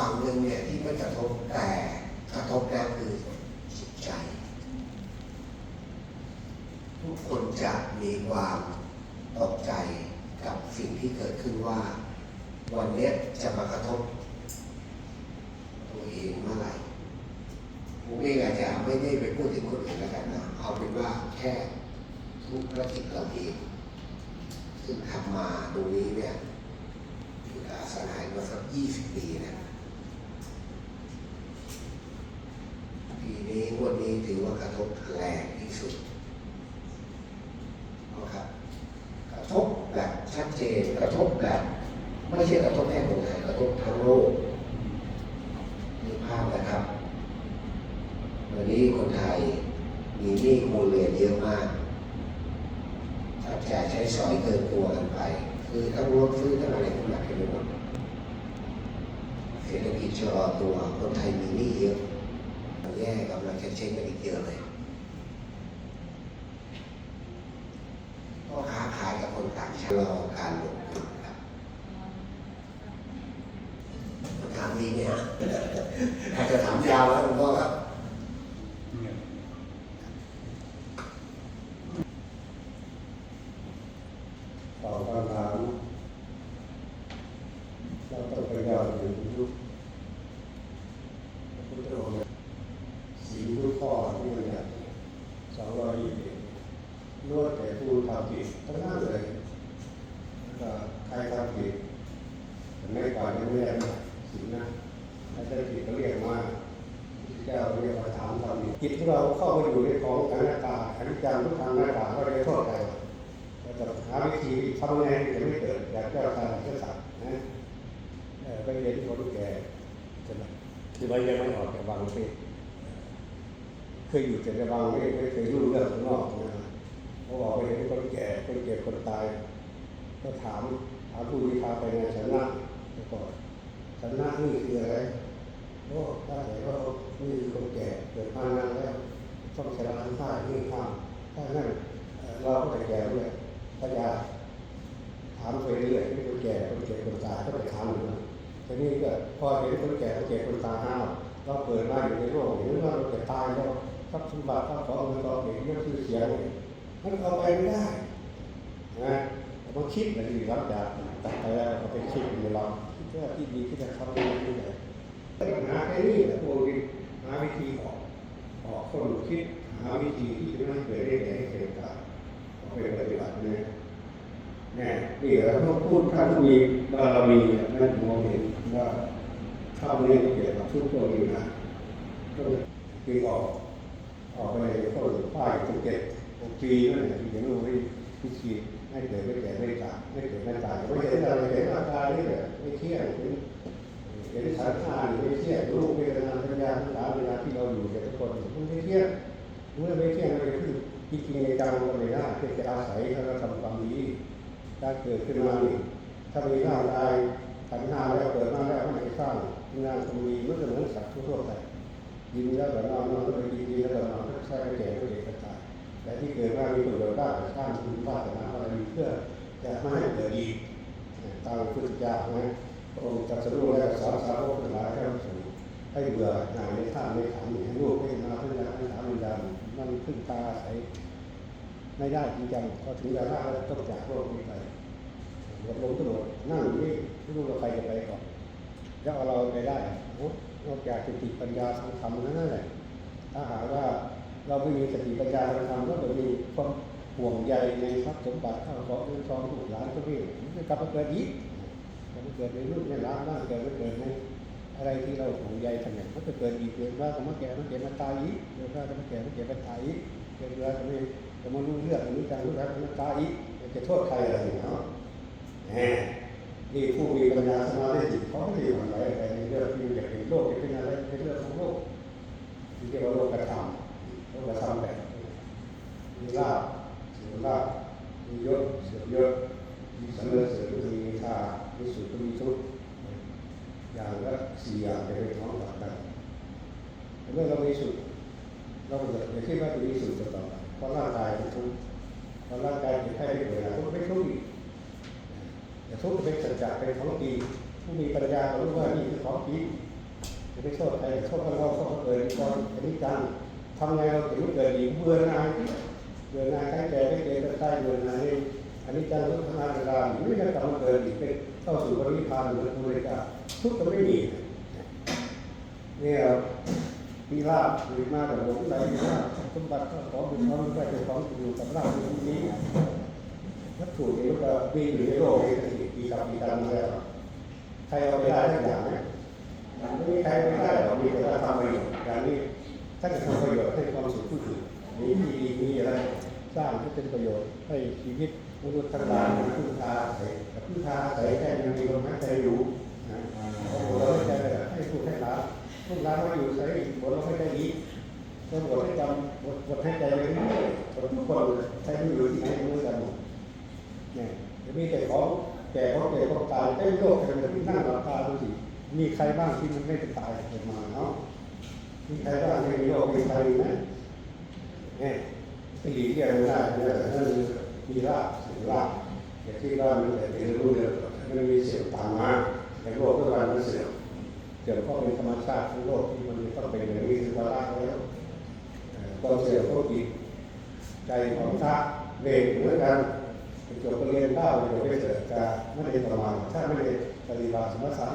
ฝั่งหนึ่งเนี่ยที่ไม่กระทบแต่กระทบแล้วคือจิตใจ ทุกคนจะมีความตกใจกับสิ่งที่เกิดขึ้นว่า วันนี้จะมากระทบตัวเองเมื่อไหร่ผมเองอาจจะไม่ได้ไปพูดถึงคนอื่นแล้วกันนะเอาเป็นว่าแค่ทุกธุรกิจเราเองซึ่งทำมาตรงนี้เนี่ยอยู่กับอสังหาริมทรัพย์ยี่สิบปีนะ ปีนี้งวันนี้ถือว่ากระทบแรงที่สุดนะครับกระทบแบบชัดเจนกระทบแบบไม่ใช่กระทบแค่คนไทยกระทบทั้งโลกมีภาพนะครับวันนี้คนไทยมีหนี้ครัวเรือนเยอะมากจับจ่ายใช้สอยเกินตัวกันไป คือทั้งรถซื้อทั้งอะไรทั้งหนักกันไปหมดเศรษฐกิจชะลอตัวคนไทยมีหนี้เยอะ แย่กำลังจะเช็คกันอีกเยอะเลยพ่อค้าขายกับคนต่างชาติรอการลงทุนครับถามดีเนี่ยอาจจะถามยาวแล้วคุณพ่อครับตอบคำถามเราต้องพยายามถึงยุคพระพุทธองค์เนี่ยสี่ทุกข้อที่มันเนี่ยสองร้อยยี่สิบ ล้วนแต่ผู้ทำผิดทั้งนั้นเลยก็ใครทำผิดไม่ก่อนไม่แน่สิ่งนะถ้าได้ผิดก็เรียกว่าที่เจ้าเรียกว่าถามทำผิดจิตที่เราเข้าไปอยู่ในของอนัตตาอนิจจังทุกขังอนัตตาก็เลยโทษใครเราจะหาวิธีทำไงให้จะไม่เกิดแบบเจ้าชายเจ้าสัตว์นะเออก็เรียนที่คนแก่ใช่ไหมที่ว่ายังไม่ออกจากวังสิเคยอยู่แต่ในวังไม่เคยรู้เรื่องข้างนอกนะ พอออกไปเห็นคนแก่คนเจ็บคนตาย ก็ถามถามผู้ที่พาไปในชนะแล้วก็ชนะนี่คืออะไรโอ้ถ้าไหนก็นี่คือคนแก่เกิดมานานแล้วต้องชนะทั้งท่านี่ข้ามถ้างั้นเอ่อเราก็จะแก่ด้วยพยาถามไปเรื่อยๆคนแก่คนแก่คนตายก็ไปถามอยู่นะทีนี้ก็พอเห็นคนแก่คนแก่คนตายห้าวเราเกิดมาอยู่ในโลกเห็นว่าเราจะตายแล้วทรัพย์สมบัติทรัพย์ของเงินทองเห็นเรื่องชื่อเสียงเนี่ย มันเอาไปไม่ได้นะต้องคิดนะที่รับจากตัดไปแล้วก็ไปคิดในเราคิดว่าที่ดีที่จะทำได้ที่ไหนปัญหาแค่นี้แหละพวกนี้หาวิธีออกออกคนคิดหาวิธีที่จะไม่เกิดได้ให้เกิดการเป็นปฏิบัติเนี่ยแน่นี่เราต้องพูดท่ามีบารมีนั่นมองเห็นว่าข้าวเนี่ยเกี่ยวกับทุกตัวนี้นะก็คือออกออกไปก็ป้ายตั้งเจ็ด หกปีนั่นแหละที่จะรู้วิวิธีให้เกิดไม่แก่ไม่ตายไม่เกิดไม่ตายไม่เห็นอะไรเห็นร่ากายนี่แหละไม่เที่ยงเห็นสังขารไม่เที่ยงรูปเวทนาสัญญาทั้งหลายเวลาที่เราอยู่กับทุกคนมันไม่เที่ยงเมื่อไม่เที่ยงอะไรขึ้นจริงในการก็ไม่ได้เพื่จะอาศัยถ้าเราทำความดีถ้าเกิดขึ้นมานี่ถ้ามีร่างกายขันธ์ห้าแล้วเกิดมาแล้วไม่ได้สร้างงานก็มีมันก็เหมือนสัตว์ทั่วไปยินแล้วก็นอนนอนไปดีดีแล้วก็นอนใช้แก่ก็เด็กก็ตาย แต่ที่เกิดมามีประโยชน์ได้สร้างคุณภาพนาอะไรเพื่อจะไม่ให้เกิดอีกตามพุทธเจ้านะพระองค์ตรัสรู้แล้วสอนสาวกทั้งหลายให้สู่ให้เบื่อหน่ายในท่าในขันธ์ให้รูปให้นาให้ยาให้ถามวิญญามันขึ้นตาใสไม่ได้จริงจังพอถึงเวลาแล้วต้องจากโลกนี้ไปหมดลมก็หมดนั่งอยู่นี่ไม่รู้ว่าใครจะไปก่อนแล้วเอาเราไปได้โอ้นอกจากสติปัญญาทางธรรมนั่นแหละ ถ้าหากว่าเราไม่มี สติปัญญาทางธรรมก็จะมีความห่วงใยในทรัพย์สมบัติข้าวของเงินทองลูกหลานก็มีมันจะกลับมาเกิดอีกกลับมาเกิดในรุ่นในร้านบ้านเกิดไม่เกิดในอะไรที่เราห่วงใยทำอย่างมันจะเกิดอีกเกิดว่าก็มาแก่มาแก่มาตายอีกเกิดว่าก็มาแก่มาแก่มาตายอีกเกิดว่าก็ไม่จะมารู้เรื่องอันนี้กรู้รักอนัตตาอีกจะโทษใครอะไรเนาะนี่ผู้มีปัญญาสมาธิจิตเขาไม่ได้หวั่นไหวอะไรในเรื่องที่จะเป็นโลกจะเป็นอะไรเป็นเรื่องของโลกที่เรียกว่าโลกกระทำ โลกกระทำแบบมีลาบเสื่อมลาบมียศเสื่อมยศมีสรรเสริญมีค่ามีสุขมีทุกข์อย่างละสี่อย่างจะเป็นของต่างกันเมื่อเรามีสุขเราอย่าคิดว่าจะมีสุขตลอดเพราะร่างกายมันทุกข์เพราะร่างกายเป็นแค่ไม่เกิดทุกข์ไม่ทุกข์อีกแต่ทุกข์เป็นสัจจะเป็นของจริงผู้มีปัญญารู้ว่านี่คือของจริงจะไม่ชอบใครชอบกันเราชอบเกิดก่อนอันนี้จัง ทำไงเราถึงเกิดอีกเบื่อหน่ายเบื่อหน่ายใกล้แก่ใกล้เกิดใกล้เบื่อหน่ายอันนี้จังทุกทำงานเวลาไม่ได้กลับมาเกิดอีกเป็นเข้าสู่ปริพานหรือภูริกาทุกข์ก็ไม่มีเนี่ยมีลาบมีมากแต่ผมใจมีลาบสมบัติก็ขอบุญขอบุญได้เป็นของอยู่กับลาบในที่นี้วัตถุนี้ก็มีอยู่ในโลกนี้ปีกับปีกันมาแล้วใครเอาไปได้ทุกอย่างเนี่ยมันไม่มีใครไม่ได้หรอกมีแต่ถ้าทำไปอย่างนี้ ถ้าจะทำประโยชน์ให้ความสุขผู้อื่นมีที่ดีมีอะไรสร้างให้เป็นประโยชน์ให้ชีวิตมนุษย์ทั้งหลายมีพึ่งพาอาศัยกับพึ่งพาอาศัยแค่ยังมีลมหายใจอยู่นะเราไม่ใจให้ผู้ให้หลานลูกหลานมาอยู่ใช้บทลมหายใจดีก็บทให้จำบทบทให้ใจไว้เรื่อยบททุกคนใช้ไม่อยู่ที่ไหนมือกันหมดเนี่ยจะมีแต่ของแก่ของแก่ของตายเต็มโลกเต็มเลยที่นั่งหลับตาดูสิมีใครบ้างที่มันไม่ตายเกิดมาเนาะ มีใครบ้างที่มีโรคมีใครไหมเนี่ยไปหลีกเลี่ยงไม่ได้เนี่ยนั่นคือมีรากเสียงรากอย่าคิดว่ามันแต่เป็นรู้เดียวมันมีเสียงตามมาในโลกทุกวันมันเสื่อมเกี่ยวข้องเป็นธรรมชาติทั้งโลกที่มันต้องเป็นอย่างนี้คือวาระแล้วเอ่อความเสื่อมก็อีกใจของพระเวกเหมือนกันจบปริญญาเก้าจบไปเกิดกาไม่ได้ประมาณถ้าไม่ได้ปฏิบัติสมถะ